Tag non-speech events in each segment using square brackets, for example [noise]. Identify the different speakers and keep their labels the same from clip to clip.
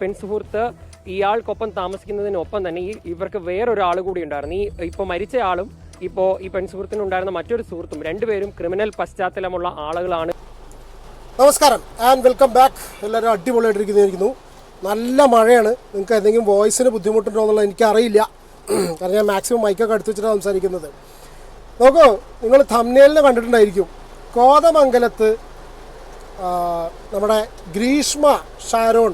Speaker 1: പെൺസുഹൃത്ത് ഇയാൾക്കൊപ്പം താമസിക്കുന്നതിനൊപ്പം തന്നെ ഈ ഇവർക്ക് വേറൊരാൾ കൂടി ഉണ്ടായിരുന്നു. ഈ ഇപ്പോൾ മരിച്ച ആളും ഇപ്പോൾ ഈ പെൺസുഹൃത്തിനുണ്ടായിരുന്ന മറ്റൊരു സുഹൃത്തും രണ്ടുപേരും ക്രിമിനൽ പശ്ചാത്തലമുള്ള ആളുകളാണ്.
Speaker 2: നമസ്കാരം. ആൻഡ് വെൽക്കം ബാക്ക് എല്ലാവരും അടിപൊളിയായിട്ടിരിക്കുന്നു. നല്ല മഴയാണ്. നിങ്ങൾക്ക് എന്തെങ്കിലും വോയിസിന് ബുദ്ധിമുട്ടുണ്ടോ എന്നുള്ളത് എനിക്കറിയില്ല. [clears throat] കാരണം ഞാൻ മാക്സിമം മൈക്കൊക്കെ അടുത്ത് വെച്ചിട്ടാണ് സംസാരിക്കുന്നത്. നോക്കൂ നിങ്ങൾ തമ്നേലിനെ കണ്ടിട്ടുണ്ടായിരിക്കും. കോതമംഗലത്ത് നമ്മുടെ ഗ്രീഷ്മ ഷാരോൺ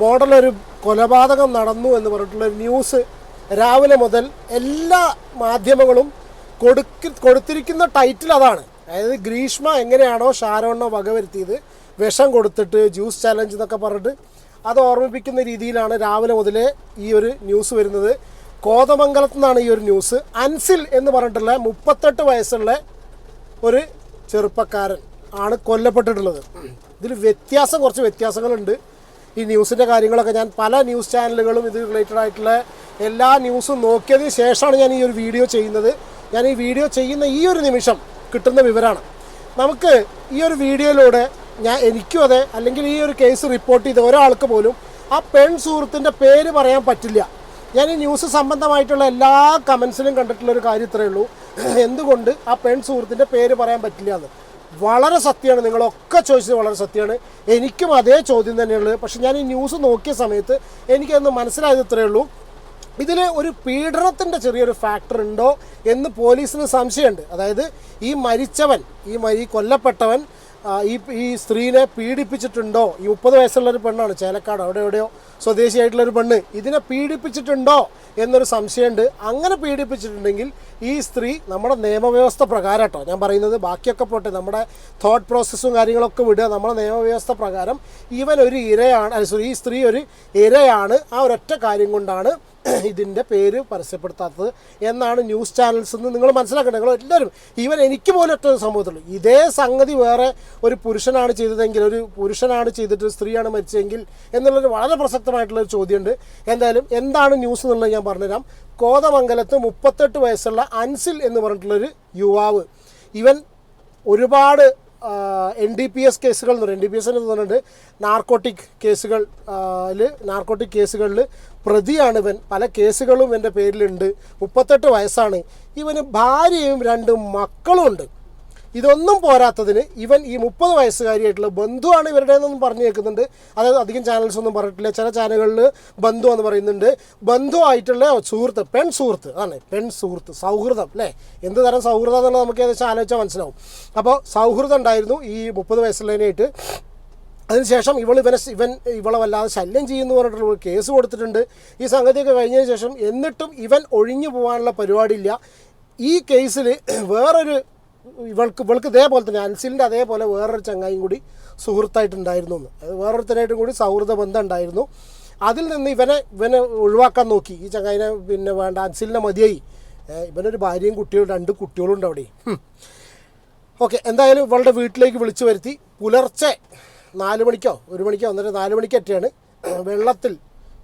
Speaker 2: മോഡലൊരു കൊലപാതകം നടന്നു എന്ന് പറഞ്ഞിട്ടുള്ള ന്യൂസ് രാവിലെ മുതൽ എല്ലാ മാധ്യമങ്ങളും കൊടുക്ക കൊടുത്തിരിക്കുന്ന ടൈറ്റിൽ അതാണ്. അതായത് ഗ്രീഷ്മ എങ്ങനെയാണോ ഷാരോണിനെ വകവരുത്തിയത് വിഷം കൊടുത്തിട്ട് ജ്യൂസ് ചലഞ്ച് എന്നൊക്കെ പറഞ്ഞിട്ട് അത് ഓർമ്മിപ്പിക്കുന്ന രീതിയിലാണ് രാവിലെ മുതലേ ഈ ഒരു ന്യൂസ് വരുന്നത്. കോതമംഗലത്ത് നിന്നാണ് ഈ ഒരു ന്യൂസ് അൻസിൽ എന്ന് പറഞ്ഞിട്ടുള്ള മുപ്പത്തെട്ട് വയസ്സുള്ള ഒരു ചെറുപ്പക്കാരൻ ആണ് കൊല്ലപ്പെട്ടിട്ടുള്ളത്. ഇതിൽ വ്യത്യാസം കുറച്ച് വ്യത്യാസങ്ങളുണ്ട്. ഈ ന്യൂസിന്റെ കാര്യങ്ങളൊക്കെ ഞാൻ പല ന്യൂസ് ചാനലുകളും ഇത് റിലേറ്റഡ് ആയിട്ടുള്ള എല്ലാ ന്യൂസും നോക്കിയതിന് ശേഷമാണ് ഞാൻ ഈ ഒരു വീഡിയോ ചെയ്യുന്നത്. ഞാൻ ഈ വീഡിയോ ചെയ്യുന്ന ഈ ഒരു നിമിഷം കിട്ടുന്ന വിവരമാണ് നമുക്ക് ഈ ഒരു വീഡിയോയിലൂടെ ഞാൻ എനിക്കും അതെ അല്ലെങ്കിൽ ഈ ഒരു കേസ് റിപ്പോർട്ട് ചെയ്ത ഒരാൾക്ക് പോലും ആ പെൺ സുഹൃത്തിന്റെ പേര് പറയാൻ പറ്റില്ല. ഞാൻ ഈ ന്യൂസ് സംബന്ധമായിട്ടുള്ള എല്ലാ കമൻസിലും കണ്ടിട്ടുള്ള ഒരു കാര്യം ഇത്രയേ ഉള്ളൂ. എന്തുകൊണ്ട് ആ പെൺ സുഹൃത്തിന്റെ പേര് പറയാൻ പറ്റില്ല എന്ന്? വളരെ സത്യമാണ്. നിങ്ങളൊക്കെ ചോദിച്ചത് വളരെ സത്യമാണ്. എനിക്കും അതേ ചോദ്യം തന്നെയുള്ളത്. പക്ഷെ ഞാൻ ഈ ന്യൂസ് നോക്കിയ സമയത്ത് എനിക്കതൊന്ന് മനസ്സിലായത് ഇത്രയേ ഉള്ളൂ. ഇതിൽ ഒരു പീഡനത്തിന്റെ ചെറിയൊരു ഫാക്ടർ ഉണ്ടോ എന്ന് പോലീസിന് സംശയമുണ്ട്. അതായത് ഈ മരിച്ചവൻ ഈ മരി കൊല്ലപ്പെട്ടവൻ ഈ ഈ സ്ത്രീനെ പീഡിപ്പിച്ചിട്ടുണ്ടോ? ഈ മുപ്പത് വയസ്സുള്ളൊരു പെണ്ണാണ് ചേലക്കാട് അവിടെ എവിടെയോ സ്വദേശിയായിട്ടുള്ളൊരു പെണ്ണ്. ഇതിനെ പീഡിപ്പിച്ചിട്ടുണ്ടോ എന്നൊരു സംശയമുണ്ട്. അങ്ങനെ പീഡിപ്പിച്ചിട്ടുണ്ടെങ്കിൽ ഈ സ്ത്രീ നമ്മുടെ നിയമവ്യവസ്ഥ പ്രകാരം കേട്ടോ ഞാൻ പറയുന്നത് ബാക്കിയൊക്കെ പോട്ടെ നമ്മുടെ തോട്ട് പ്രോസസ്സും കാര്യങ്ങളൊക്കെ വിടുക നമ്മുടെ നിയമവ്യവസ്ഥ പ്രകാരം ഇവൻ ഒരു ഇരയാണ് സോറി ഈ സ്ത്രീ ഒരു ഇരയാണ് ആ ഒരൊറ്റ കാര്യം കൊണ്ടാണ് [clears throat] ഇതിന്റെ പേര് പരസ്യപ്പെടുത്താത്തത് എന്നാണ് ന്യൂസ് ചാനൽസ് നിന്ന് നിങ്ങൾ മനസ്സിലാക്കേണ്ടത്. നിങ്ങൾ എല്ലാവരും ഈവൻ എനിക്ക് പോലും ഒറ്റ സംഭവത്തുള്ളൂ ഇതേ സംഗതി വേറെ ഒരു പുരുഷനാണ് ചെയ്തതെങ്കിൽ ഒരു പുരുഷനാണ് ചെയ്തിട്ട് സ്ത്രീയാണ് മരിച്ചതെങ്കിൽ എന്നുള്ളൊരു വളരെ പ്രസക്തമായിട്ടുള്ളൊരു ചോദ്യമുണ്ട്. എന്തായാലും എന്താണ് ന്യൂസ് എന്നുള്ളത് ഞാൻ പറഞ്ഞുതരാം. കോതമംഗലത്ത് മുപ്പത്തെട്ട് വയസ്സുള്ള അൻസിൽ എന്ന് പറഞ്ഞിട്ടുള്ളൊരു യുവാവ് ഇവൻ ഒരുപാട് എൻ ഡി പി എസ് കേസുകൾ എന്ന് പറയും. എൻ ഡി പി എസ് എന്ന് പറഞ്ഞിട്ട് നാർക്കോട്ടിക് കേസുകൾ നാർക്കോട്ടിക് കേസുകളിൽ പ്രതിയാണ് ഇവൻ. പല കേസുകളും എന്റെ പേരിലുണ്ട്. മുപ്പത്തെട്ട് വയസ്സാണ്. ഇവന് ഭാര്യയും രണ്ട് മക്കളും ഉണ്ട് ഇതൊന്നും പോരാത്തതിന് ഇവൻ ഈ മുപ്പത് വയസ്സുകാരിയായിട്ടുള്ള ബന്ധുവാണ് ഇവരുടെ എന്നൊന്നും പറഞ്ഞു കേൾക്കുന്നുണ്ട്. അതായത് അധികം ചാനൽസ് ഒന്നും പറഞ്ഞിട്ടില്ല. ചില ചാനലുകളിൽ ബന്ധു എന്ന് പറയുന്നുണ്ട്. ബന്ധുവായിട്ടുള്ള സുഹൃത്ത് പെൺ സുഹൃത്ത് ആണ്. പെൺ സുഹൃത്ത് സൗഹൃദം അല്ലേ? എന്ത് തരം സൗഹൃദം എന്നുള്ളത് നമുക്ക് ഏകദേശം ആലോചിച്ചാൽ മനസ്സിലാവും. അപ്പോൾ സൗഹൃദം ഉണ്ടായിരുന്നു ഈ മുപ്പത് വയസ്സുള്ളതിനായിട്ട്. അതിനുശേഷം ഇവൾ ഇവനെ ഇവൻ ഇവളെ വല്ലാതെ ശല്യം ചെയ്യുന്നു പറഞ്ഞിട്ടുള്ള ഒരു കേസ് കൊടുത്തിട്ടുണ്ട്. ഈ സംഗതിയൊക്കെ കഴിഞ്ഞതിന് ശേഷം എന്നിട്ടും ഇവൻ ഒഴിഞ്ഞു പോകാനുള്ള പരിപാടിയില്ല. ഈ കേസിൽ വേറൊരു ഇവൾക്ക് ഇവൾക്ക് ഇതേപോലെ തന്നെ അൻസിലിന്റെ അതേപോലെ വേറൊരു ചങ്ങായും കൂടി സുഹൃത്തായിട്ടുണ്ടായിരുന്നു എന്ന്. അത് വേറൊരുത്തരായിട്ടും കൂടി സൗഹൃദ ബന്ധം ഉണ്ടായിരുന്നു. അതിൽ നിന്ന് ഇവനെ ഇവനെ ഒഴിവാക്കാൻ നോക്കി. ഈ ചങ്ങായിനെ പിന്നെ വേണ്ട അൻസിലിനെ മതിയായി. ഇവനൊരു ഭാര്യയും കുട്ടികളും രണ്ട് കുട്ടികളുണ്ട് അവിടെ. ഓക്കെ എന്തായാലും ഇവളുടെ വീട്ടിലേക്ക് വിളിച്ചു വരുത്തി. പുലർച്ചെ നാല് മണിക്കോ ഒരു മണിക്കോ ഒന്നര നാല് മണിക്കൊറ്റയാണ് വെള്ളത്തിൽ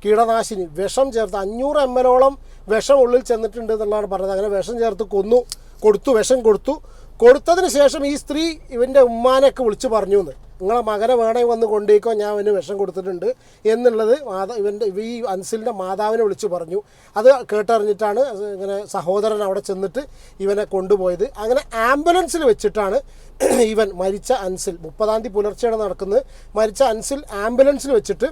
Speaker 2: കീടനാശിനി വിഷം ചേർത്ത് അഞ്ഞൂറ് എം എലോളം വിഷം ഉള്ളിൽ ചെന്നിട്ടുണ്ട് എന്നുള്ളതാണ് പറഞ്ഞത്. അങ്ങനെ വിഷം ചേർത്ത് കൊന്നു കൊടുത്തു വിഷം കൊടുത്തു. കൊടുത്തതിന് ശേഷം ഈ സ്ത്രീ ഇവന്റെ ഉമ്മാനെയൊക്കെ വിളിച്ചു പറഞ്ഞു എന്ന് നിങ്ങളെ മകനെ വേണേ വന്ന് കൊണ്ടേക്കോ ഞാൻ അവന് വിഷം കൊടുത്തിട്ടുണ്ട് എന്നുള്ളത് മാതാ ഇവന്റെ ഈ അൻസിലിന്റെ മാതാവിനെ വിളിച്ചു പറഞ്ഞു. അത് കേട്ടറിഞ്ഞിട്ടാണ് ഇങ്ങനെ സഹോദരൻ അവിടെ ചെന്നിട്ട് ഇവനെ കൊണ്ടുപോയത്. അങ്ങനെ ആംബുലൻസിൽ വെച്ചിട്ടാണ് [clears throat] ഇവൻ മരിച്ച അൻസിൽ. മുപ്പതാം തീയതി പുലർച്ചെയാണ് നടക്കുന്നത്. മരിച്ച അൻസിൽ ആംബുലൻസിൽ വെച്ചിട്ട്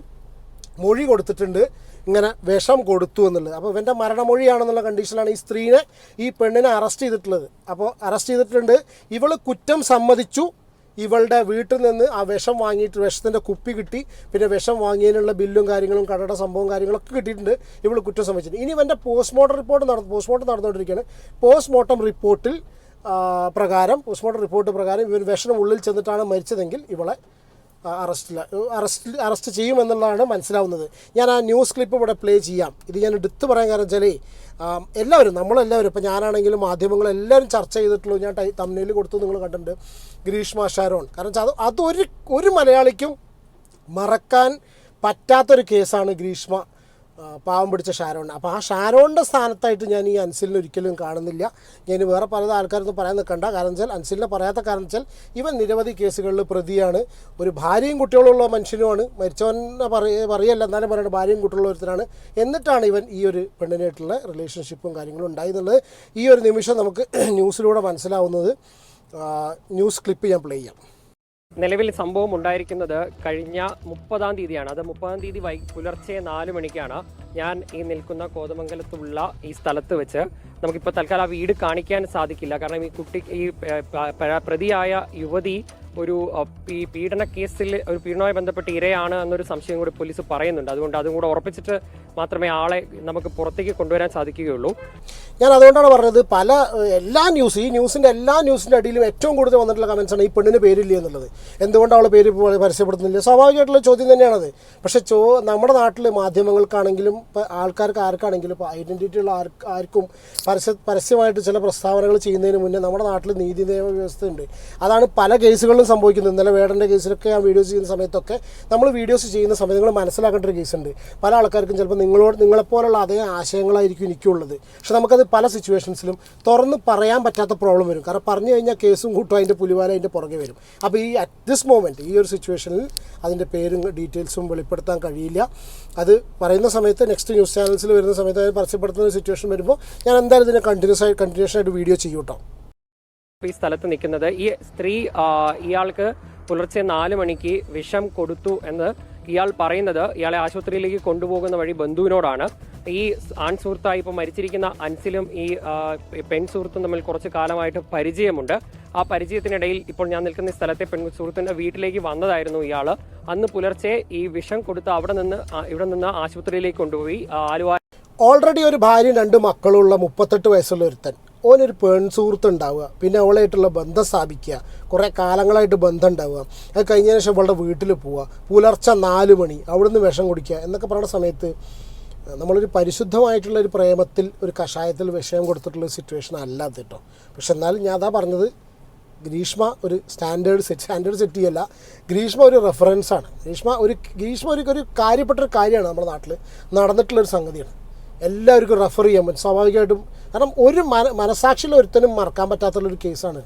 Speaker 2: മൊഴി കൊടുത്തിട്ടുണ്ട്. ഇങ്ങനെ വിഷം കൊടുത്തു എന്നുള്ളത്. അപ്പോൾ ഇവന്റെ മരണമൊഴിയാണെന്നുള്ള കണ്ടീഷനിലാണ് ഈ സ്ത്രീനെ ഈ പെണ്ണിനെ അറസ്റ്റ് ചെയ്തിട്ടുള്ളത്. അപ്പോൾ അറസ്റ്റ് ചെയ്തിട്ടുണ്ട്. ഇവൾ കുറ്റം സമ്മതിച്ചു. ഇവളുടെ വീട്ടിൽ നിന്ന് ആ വിഷം വാങ്ങിയിട്ട് വിഷത്തിന്റെ കുപ്പി കിട്ടി. പിന്നെ വിഷം വാങ്ങിയതിനുള്ള ബില്ലും കാര്യങ്ങളും കടയുടെ സംഭവം കാര്യങ്ങളൊക്കെ കിട്ടിയിട്ടുണ്ട്. ഇവൾ കുറ്റം സമ്മതിച്ചിട്ടുണ്ട്. ഇനി ഇവന്റെ പോസ്റ്റ്മോർട്ടം റിപ്പോർട്ട് നടന്നു പോസ്റ്റ്മോർട്ടം നടന്നുകൊണ്ടിരിക്കുകയാണ്. പോസ്റ്റ്മോർട്ടം റിപ്പോർട്ടിൽ പ്രകാരം പോസ്റ്റ്മോർട്ടം റിപ്പോർട്ട് പ്രകാരം ഇവൻ വിഷം ഉള്ളിൽ ചെന്നിട്ടാണ് മരിച്ചതെങ്കിൽ ഇവളെ അറസ്റ്റില്ല അറസ്റ്റ് അറസ്റ്റ് ചെയ്യുമെന്നുള്ളതാണ് മനസ്സിലാവുന്നത്. ഞാൻ ആ ന്യൂസ് ക്ലിപ്പ് ഇവിടെ പ്ലേ ചെയ്യാം. ഇത് ഞാൻ എടുത്തു പറയാൻ കാരണം വെച്ചാൽ എല്ലാവരും നമ്മളെല്ലാവരും ഇപ്പോൾ ഞാനാണെങ്കിലും മാധ്യമങ്ങളെല്ലാവരും ചർച്ച ചെയ്തിട്ടുള്ളൂ. ഞാൻ ടൈ തമ്മിൽ കൊടുത്തു നിങ്ങൾ കണ്ടിട്ടുണ്ട്. ഗ്രീഷ്മ ഷാരോൺ. കാരണം അത് അതൊരു ഒരു മലയാളിക്കും മറക്കാൻ പറ്റാത്തൊരു കേസാണ് ഗ്രീഷ്മ. പാവം പിടിച്ച ഷാരോൺ അപ്പോൾ ആ ഷാരോണിന്റെ സ്ഥാനത്തായിട്ട് ഞാൻ ഈ അൻസിലിനെ ഒരിക്കലും കാണുന്നില്ല. ഞാൻ വേറെ പല ആൾക്കാരൊന്നും പറയാൻ നിൽക്കണ്ട കാരണം വെച്ചാൽ അൻസിലിനെ പറയാത്ത കാരണം വെച്ചാൽ ഇവൻ നിരവധി കേസുകളിൽ പ്രതിയാണ്. ഒരു ഭാര്യയും കുട്ടികളുള്ള മനുഷ്യനുമാണ്. മരിച്ചവനെ പറയ പറയല്ല എന്നാലും പറയുന്നത് ഭാര്യയും കുട്ടികളുള്ള ഒരുത്തരാണ് എന്നിട്ടാണ് ഇവൻ ഈ ഒരു പെണ്ണിനായിട്ടുള്ള റിലേഷൻഷിപ്പും കാര്യങ്ങളും ഉണ്ടായി എന്നുള്ളത് ഈ ഒരു നിമിഷം നമുക്ക് [clears throat] ന്യൂസിലൂടെ മനസ്സിലാവുന്നത് ന്യൂസ് ക്ലിപ്പ് ഞാൻ പ്ലേ ചെയ്യാം.
Speaker 1: നിലവിൽ സംഭവം ഉണ്ടായിരിക്കുന്നത് കഴിഞ്ഞ മുപ്പതാം തീയതിയാണ്. അത് മുപ്പതാം തീയതി വൈ പുലർച്ചെ നാല് മണിക്കാണ് ഞാൻ ഈ നിൽക്കുന്ന കോതമംഗലത്തുള്ള ഈ സ്ഥലത്ത് വെച്ച് നമുക്കിപ്പോൾ തൽക്കാലം ആ വീട് കാണിക്കാൻ സാധിക്കില്ല. കാരണം ഈ കുട്ടി ഈ പ്രതിയായ യുവതി ഒരു ഈ പീഡന കേസിൽ ഒരു പീഡനവുമായി ബന്ധപ്പെട്ട് ഇരയാണ് എന്നൊരു സംശയം കൂടി പോലീസ് പറയുന്നുണ്ട്. അതുകൊണ്ട് അതും കൂടെ ഉറപ്പിച്ചിട്ട് മാത്രമേ ആളെ നമുക്ക് പുറത്തേക്ക് കൊണ്ടുവരാൻ സാധിക്കുകയുള്ളൂ.
Speaker 2: ഞാൻ അതുകൊണ്ടാണ് പറഞ്ഞത് പല എല്ലാ ന്യൂസ് ഈ ന്യൂസിന്റെ എല്ലാ ന്യൂസിന്റെ അടിയിലും ഏറ്റവും കൂടുതൽ വന്നിട്ടുള്ള കമൻസ് ആണ് ഈ പെണ്ണിന് പേരില്ല എന്നുള്ളത്. എന്തുകൊണ്ട് അവളെ പേര് പരസ്യപ്പെടുത്തുന്നില്ല? സ്വാഭാവികമായിട്ടുള്ള ചോദ്യം തന്നെയാണത് പക്ഷേ ചോ നമ്മുടെ നാട്ടിൽ മാധ്യമങ്ങൾക്കാണെങ്കിലും ആൾക്കാർക്ക് ആർക്കാണെങ്കിലും ഇപ്പോൾ ഐഡന്റിറ്റി ഉള്ള ആർക്ക് ആർക്കും പരസ്യ പരസ്യമായിട്ട് ചില പ്രസ്താവനകൾ ചെയ്യുന്നതിന് മുന്നേ നമ്മുടെ നാട്ടിൽ നീതി നിയമ വ്യവസ്ഥയുണ്ട്. അതാണ് പല കേസുകളിലും സംഭവിക്കുന്നത് ഇന്നലെ വേടന്റെ കേസിലൊക്കെ ആ വീഡിയോസ് ചെയ്യുന്ന സമയത്തൊക്കെ നമ്മൾ വീഡിയോസ് ചെയ്യുന്ന സമയത്ത് നിങ്ങൾ മനസ്സിലാക്കേണ്ട ഒരു കേസുണ്ട് പല ആൾക്കാർക്കും ചിലപ്പോൾ നിങ്ങളോട് നിങ്ങളെപ്പോലുള്ള അതേ ആശയങ്ങളായിരിക്കും എനിക്കുള്ളത്. പക്ഷെ നമുക്കത് പല സിറ്റുവേഷൻസിലും തുറന്ന് പറയാൻ പറ്റാത്ത പ്രോബ്ലം വരും. കാരണം പറഞ്ഞു കഴിഞ്ഞാൽ കേസും കൂട്ടും അതിന്റെ പുലിവാല അതിന്റെ പുറകെ വരും. അപ്പോൾ ഈ അറ്റ് ദിസ് മൊമെന്റ് ഈ ഒരു സിറ്റുവേഷനിൽ അതിന്റെ പേരും ഡീറ്റെയിൽസും വെളിപ്പെടുത്താൻ കഴിയില്ല. അത് പറയുന്ന സമയത്ത് നെക്സ്റ്റ് ന്യൂസ് ചാനൽസിൽ വരുന്ന സമയത്ത് അത് പരസ്യപ്പെടുത്തുന്ന ഒരു സിറ്റുവേഷൻ വരുമ്പോൾ ഞാൻ എന്തായാലും ഇതിനെ കണ്ടിന്യൂസ് ആയി കണ്ടിന്യൂഷൻ ആയിട്ട് വീഡിയോ ചെയ്യും കേട്ടോ
Speaker 1: ഈ സ്ഥലത്ത് നിൽക്കുന്നത്. ഈ സ്ത്രീ ഇയാൾക്ക് പുലർച്ചെ നാല് മണിക്ക് വിഷം കൊടുത്തു എന്ന് ഇയാൾ പറയുന്നത് ഇയാളെ ആശുപത്രിയിലേക്ക് കൊണ്ടുപോകുന്ന വഴി ബന്ധുവിനോടാണ്. ഈ ആൺ സുഹൃത്തായി ഇപ്പോൾ മരിച്ചിരിക്കുന്ന അൻസിലും ഈ പെൺ സുഹൃത്തും തമ്മിൽ കുറച്ച് കാലമായിട്ട് പരിചയമുണ്ട്. ആ പരിചയത്തിനിടയിൽ ഇപ്പോൾ ഞാൻ നിൽക്കുന്ന സ്ഥലത്തെ പെൺ സുഹൃത്തിന്റെ വീട്ടിലേക്ക് വന്നതായിരുന്നു ഇയാൾ അന്ന് പുലർച്ചെ ഈ വിഷം കൊടുത്ത് അവിടെ നിന്ന് ഇവിടെ നിന്ന് ആശുപത്രിയിലേക്ക് കൊണ്ടുപോയി. ആലുവ
Speaker 2: ഓൾറെഡി ഒരു ഭാര്യയും രണ്ട് മക്കളുള്ള മുപ്പത്തെട്ട് വയസ്സുള്ള ഒരുത്തൻ. ഓനൊരു പെൺ സുഹൃത്ത് ഉണ്ടാവുക പിന്നെ അവളായിട്ടുള്ള ബന്ധം സ്ഥാപിക്കുക. കുറേ കാലങ്ങളായിട്ട് ബന്ധം ഉണ്ടാവുക അത് കഴിഞ്ഞതിന് ശേഷം അവളുടെ വീട്ടിൽ പോവുക. പുലർച്ചെ നാല് മണി അവിടുന്ന് വിഷം കുടിക്കുക എന്നൊക്കെ പറയുന്ന സമയത്ത് നമ്മളൊരു പരിശുദ്ധമായിട്ടുള്ള ഒരു പ്രേമത്തിൽ ഒരു കഷായത്തിൽ വിഷയം കൊടുത്തിട്ടുള്ള സിറ്റുവേഷൻ അല്ല അത് കേട്ടോ. പക്ഷെ എന്നാലും ഞാൻ അതാ പറഞ്ഞത് ഗ്രീഷ്മ ഒരു സ്റ്റാൻഡേർഡ് സെറ്റ് സ്റ്റാൻഡേർഡ് സെറ്റ് ചെയ്യല്ല. ഗ്രീഷ്മ ഒരു റെഫറൻസാണ് ഗ്രീഷ്മ ഒരു ഗ്രീഷ്മ ഒരു ഒരു കാര്യപ്പെട്ട ഒരു കാര്യമാണ് നമ്മുടെ നാട്ടിൽ നടന്നിട്ടുള്ളൊരു സംഗതിയാണ്. എല്ലാവർക്കും റെഫർ ചെയ്യാൻ പറ്റും. സ്വാഭാവികമായിട്ടും. കാരണം ഒരു മന മനസാക്ഷിയിൽ ഒരുത്തനും മറക്കാൻ പറ്റാത്തുള്ളൊരു കേസാണ്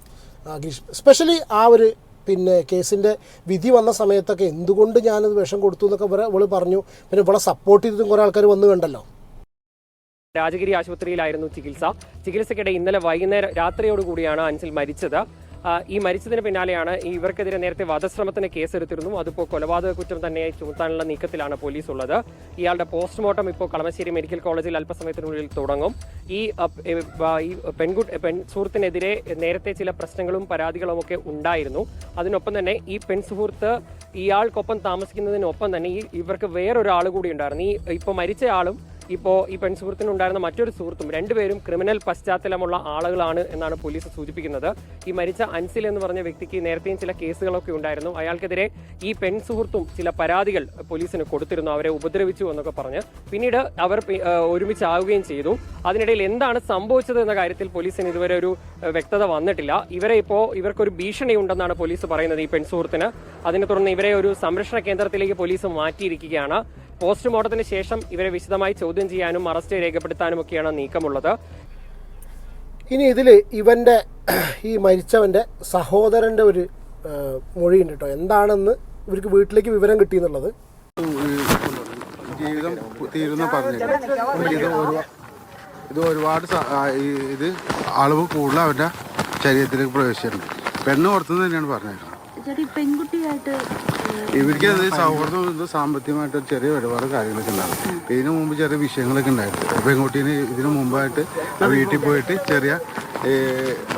Speaker 2: ഗ്രീഷ്. സ്പെഷ്യലി ആ ഒരു പിന്നെ കേസിന്റെ വിധി വന്ന സമയത്തൊക്കെ എന്തുകൊണ്ട് ഞാനത് വിഷം കൊടുത്തു എന്നൊക്കെ ഇവൾ പറഞ്ഞു. പിന്നെ ഇവളെ സപ്പോർട്ട് ചെയ്തിട്ടും കുറേ ആൾക്കാർ വന്നു കണ്ടല്ലോ
Speaker 1: രാജഗിരി ആശുപത്രിയിലായിരുന്നു ചികിത്സ. ചികിത്സയ്ക്കിടെ ഇന്നലെ വൈകുന്നേരം രാത്രിയോടുകൂടിയാണ് അൻസിൽ മരിച്ചത്. ഈ മരിച്ചതിന് പിന്നാലെയാണ് ഇവർക്കെതിരെ നേരത്തെ വധശ്രമത്തിന് കേസെടുത്തിരുന്നു. അതിപ്പോൾ കൊലപാതക കുറ്റം തന്നെ ചുമത്താനുള്ള നീക്കത്തിലാണ് പോലീസ് ഉള്ളത് ഇയാളുടെ പോസ്റ്റ്മോർട്ടം ഇപ്പോൾ കളമശ്ശേരി മെഡിക്കൽ കോളേജിൽ അല്പസമയത്തിനുള്ളിൽ തുടങ്ങും. ഈ പെൺകുട്ടി പെൺ സുഹൃത്തിനെതിരെ നേരത്തെ ചില പ്രശ്നങ്ങളും പരാതികളും ഒക്കെ ഉണ്ടായിരുന്നു. അതിനൊപ്പം തന്നെ ഈ പെൺ സുഹൃത്ത് ഇയാൾക്കൊപ്പം താമസിക്കുന്നതിനൊപ്പം തന്നെ ഈ ഇവർക്ക് വേറൊരാൾ കൂടി ഉണ്ടായിരുന്നു. ഈ ഇപ്പോൾ മരിച്ച ആളും ഇപ്പോൾ ഈ പെൺസുഹൃത്തിനുണ്ടായിരുന്ന മറ്റൊരു സുഹൃത്തും രണ്ടുപേരും ക്രിമിനൽ പശ്ചാത്തലമുള്ള ആളുകളാണ് എന്നാണ് പോലീസ് സൂചിപ്പിക്കുന്നത്. ഈ മരിച്ച അൻസിൽ എന്ന് പറഞ്ഞ വ്യക്തിക്ക് നേരത്തെയും ചില കേസുകളൊക്കെ ഉണ്ടായിരുന്നു. അയാൾക്കെതിരെ ഈ പെൺ സുഹൃത്തും ചില പരാതികൾ പോലീസിന് കൊടുത്തിരുന്നു. അവരെ ഉപദ്രവിച്ചു എന്നൊക്കെ പറഞ്ഞ് പിന്നീട് അവർ ഒരുമിച്ചാവുകയും ചെയ്തു. അതിനിടയിൽ എന്താണ് സംഭവിച്ചത് എന്ന കാര്യത്തിൽ പോലീസിന് ഇതുവരെ ഒരു വ്യക്തത വന്നിട്ടില്ല. ഇവരെ ഇപ്പോൾ ഇവർക്കൊരു ഭീഷണി ഉണ്ടെന്നാണ് പോലീസ് പറയുന്നത് ഈ പെൺസുഹൃത്തിന്. അതിനെ തുടർന്ന് ഇവരെ ഒരു സംരക്ഷണ കേന്ദ്രത്തിലേക്ക് പോലീസ് മാറ്റിയിരിക്കുകയാണ്. പോസ്റ്റ്മോർട്ടത്തിന് ശേഷം ഇവരെ വിശദമായി ചോദ്യം ചെയ്യാനും അറസ്റ്റ് രേഖപ്പെടുത്താനും ഒക്കെയാണ് നീക്കമുള്ളത്.
Speaker 2: ഇനി ഇതിൽ ഇവന്റെ ഈ മരിച്ചവന്റെ സഹോദരന്റെ ഒരു മൊഴിയുണ്ട് കേട്ടോ. എന്താണെന്ന് ഇവർക്ക് വീട്ടിലേക്ക് വിവരം കിട്ടിയെന്നുള്ളത്.
Speaker 3: ജീവിതം തീരുന്ന പറഞ്ഞു ഇത് ഒരു ഇത് ഒരുപാട് സ- ആ, ഈ- ഇത് അളവ് കൂടുതൽ അവരുടെ ശരീരത്തിലേക്ക് പ്രവേശിച്ചിട്ടുണ്ട്. പെണ്ണ് പുറത്തുനിന്ന് തന്നെയാണ് പറഞ്ഞേക്കുന്നത്.
Speaker 4: പെൺകുട്ടിയായിട്ട്
Speaker 3: ഇവർക്ക് അത് സൗഹൃദം ഇത് സാമ്പത്തികമായിട്ട് ചെറിയ ഒരുപാട് കാര്യങ്ങളൊക്കെ ഉണ്ടാകും. ഇതിനു മുമ്പ് ചെറിയ വിഷയങ്ങളൊക്കെ ഉണ്ടായിരുന്നു. പെൺകുട്ടീന് ഇതിനു മുമ്പായിട്ട് ആ വീട്ടിൽ പോയിട്ട് ചെറിയ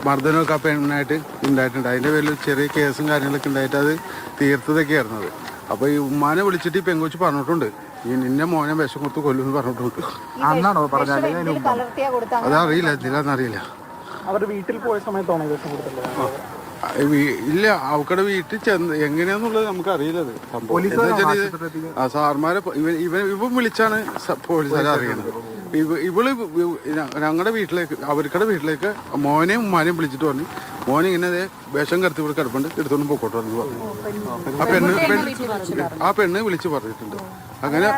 Speaker 3: മർദ്ദനമൊക്കെ ആ പെണ്ണായിട്ട് ഉണ്ടായിട്ടുണ്ട്. അതിന്റെ പേരിൽ ചെറിയ കേസും കാര്യങ്ങളൊക്കെ ഉണ്ടായിട്ട് അത് തീർത്തതൊക്കെയായിരുന്നു അത് അപ്പോൾ ഈ ഉമ്മാനെ വിളിച്ചിട്ട് ഈ പെൺകൊച്ച് പറഞ്ഞിട്ടുണ്ട്. ഈ നിന്നെ മോനെ വിഷം കൊടുത്ത് കൊല്ലുമെന്ന് പറഞ്ഞിട്ടുണ്ട്.
Speaker 5: അന്നാണോ പറഞ്ഞാൽ
Speaker 3: അതറിയില്ല എന്തിനാന്നറിയില്ല
Speaker 5: അവരുടെ വീട്ടിൽ പോയ സമയത്താണോ വിഷം
Speaker 3: വീ- ഇല്ല അവക്കടെ വീട്ടിൽ ചെന്ന് എങ്ങനെയാന്നുള്ളത് നമുക്ക് അറിയില്ലത് സംഭവം. ആ സാർമാരെ ഇവ ഇവൻ ഇവൻ ഇവൻ വിളിച്ചാണ് പോലീസുകാരെ അറിയുന്നത് ഇവ- ഇവൾ ഞങ്ങളുടെ വീട്ടിലേക്ക് അവർക്കടെ വീട്ടിലേക്ക് മോനെയും ഉമ്മാനെയും വിളിച്ചിട്ട് പറഞ്ഞു മോനെ ഇങ്ങനെ വേഷം കരുത്തി ഇവിടെ കിടപ്പുണ്ട് എടുത്തോണ്ട് പോക്കോട്ടെ എന്ന് പറഞ്ഞു. ആ പെണ്ണ് പെണ്ണ് ആ പെണ്ണ് വിളിച്ച് പറഞ്ഞിട്ടുണ്ട്. അങ്ങനെ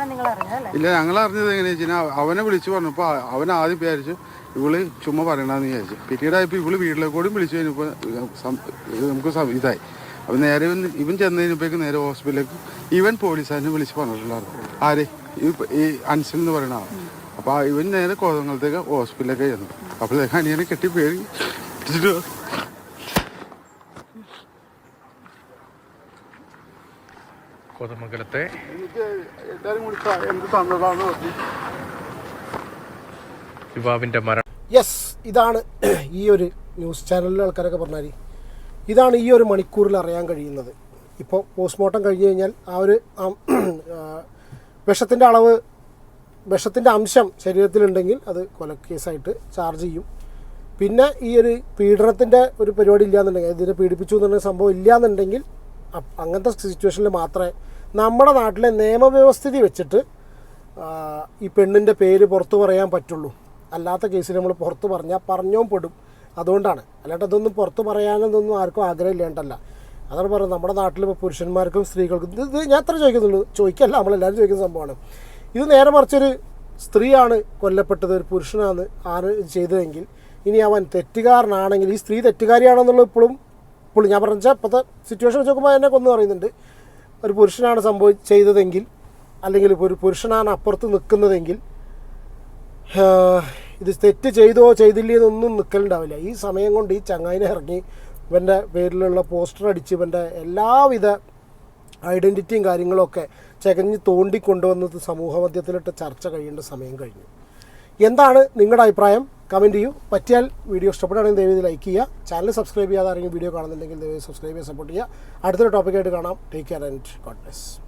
Speaker 3: ഇല്ല ഞങ്ങൾ അറിഞ്ഞത് എങ്ങനെയാ വെച്ചാൽ അവനെ വിളിച്ചു പറഞ്ഞപ്പോ അവൻ ആദ്യം വിചാരിച്ചു ഇവൾ ചുമ്മാ പറയണമെന്ന് വിചാരിച്ചു. പിന്നീടായപ്പോൾ ഇവൾ വീട്ടിലേക്കോടും വിളിച്ചു കഴിഞ്ഞപ്പോ സം- നമുക്ക് ഇതായി. അപ്പൊ നേരെ ഇവൻ ഇവൻ ചെന്ന് കഴിഞ്ഞപ്പോഴേക്ക് നേരെ ഹോസ്പിറ്റലിലേക്ക് ഇവൻ പോലീസുകാരനെ വിളിച്ച് പറഞ്ഞിട്ടുണ്ടായിരുന്നു. ആര്? ഈ അൻസിൽ എന്ന് പറയുന്ന ആളാണ് അപ്പൊ ആ ഇവൻ നേരെ കോതങ്ങളത്തേക്ക് ഹോസ്പിറ്റലിലേക്ക് ചെന്നു അപ്പോഴത്തേക്ക് അനിയനെ കെട്ടി പേര്
Speaker 6: കോതമംഗലത്തെ യുവാവിന്റെ മരണം
Speaker 2: യെസ് ഇതാണ് ഈ ഒരു ന്യൂസ് ചാനലിലെ ആൾക്കാരൊക്കെ പറഞ്ഞാൽ ഇതാണ് ഈ ഒരു മണിക്കൂറിൽ അറിയാൻ കഴിയുന്നത്. ഇപ്പോൾ പോസ്റ്റ്മോർട്ടം കഴിഞ്ഞ് കഴിഞ്ഞാൽ ആ ഒരു വിഷത്തിന്റെ അളവ് വിഷത്തിന്റെ അംശം ശരീരത്തിലുണ്ടെങ്കിൽ അത് കൊലക്കേസായിട്ട് ചാർജ് ചെയ്യും. പിന്നെ ഈ ഒരു പീഡനത്തിന്റെ ഒരു പരിപാടി ഇല്ലയെന്നുണ്ടെങ്കിൽ ഇതിനെ പീഡിപ്പിച്ചു എന്നുള്ള സംഭവം ഇല്ലയെന്നുണ്ടെങ്കിൽ അങ്ങനത്തെ സിറ്റുവേഷനിൽ മാത്രമേ നമ്മുടെ നാട്ടിലെ നിയമവ്യവസ്ഥിതി വെച്ചിട്ട് ഈ പെണ്ണിന്റെ പേര് പുറത്തു പറയാൻ പറ്റുള്ളൂ. അല്ലാത്ത കേസിൽ നമ്മൾ പുറത്ത് പറഞ്ഞാൽ പറഞ്ഞോ പെടും. അതുകൊണ്ടാണ്. അല്ലാണ്ട് അതൊന്നും പുറത്ത് പറയാനൊന്നും ആർക്കും ആഗ്രഹമില്ലാണ്ടല്ല അതാണ് പറയുന്നത് നമ്മുടെ നാട്ടിൽ ഇപ്പോൾ പുരുഷന്മാർക്കും സ്ത്രീകൾക്കും ഇത് ഞാൻ എത്ര ചോദിക്കുന്നുള്ളൂ. ചോദിക്കല്ല നമ്മളെല്ലാവരും ചോദിക്കുന്ന സംഭവമാണ്. ഇത് നേരെ മറിച്ചൊരു സ്ത്രീയാണ് കൊല്ലപ്പെട്ടത് ഒരു പുരുഷനാണ് ആര് ചെയ്തതെങ്കിൽ ഇനി അവൻ തെറ്റുകാരനാണെങ്കിൽ ഈ സ്ത്രീ തെറ്റുകാരിയാണെന്നുള്ളത് ഇപ്പോഴും ഇപ്പോഴും ഞാൻ പറഞ്ഞാൽ ഇപ്പോഴത്തെ സിറ്റുവേഷൻ വെച്ച് നോക്കുമ്പോൾ എന്നെ കൊന്നു പറയുന്നുണ്ട്. ഒരു പുരുഷനാണ് സംഭവി ചെയ്തതെങ്കിൽ അല്ലെങ്കിൽ ഒരു പുരുഷനാണ് അപ്പുറത്ത് നിൽക്കുന്നതെങ്കിൽ ഇത് തെറ്റ് ചെയ്തോ ചെയ്തില്ലേ എന്നൊന്നും നിൽക്കലുണ്ടാവില്ല ഈ സമയം കൊണ്ട് ഈ ചങ്ങായിനെ ഇറങ്ങി ഇവന്റെ പേരിലുള്ള പോസ്റ്റർ അടിച്ച് ഇവന്റെ എല്ലാവിധ ഐഡന്റിറ്റിയും കാര്യങ്ങളൊക്കെ ചകഞ്ഞ് തോണ്ടിക്കൊണ്ടുവന്നത് സമൂഹ മധ്യത്തിലിട്ട് ചർച്ച കഴിയേണ്ട സമയം കഴിഞ്ഞു. എന്താണ് നിങ്ങളുടെ അഭിപ്രായം? കമന്റ് ചെയ്യൂ. പറ്റിയാൽ വീഡിയോ ഇഷ്ടപ്പെടുകയാണെങ്കിൽ ദയവ് ലൈക്ക് ചെയ്യുക. ചാനൽ സബ്സ്ക്രൈബ് ചെയ്യാതെ ആരെങ്കിലും വീഡിയോ കാണുന്നുണ്ടെങ്കിൽ ദയവ് സബ്സ്ക്രൈബ് ചെയ്യാൻ സപ്പോർട്ട് ചെയ്യുക. അടുത്തൊരു ടോപ്പിക്കായിട്ട് കാണാം. Take care and God bless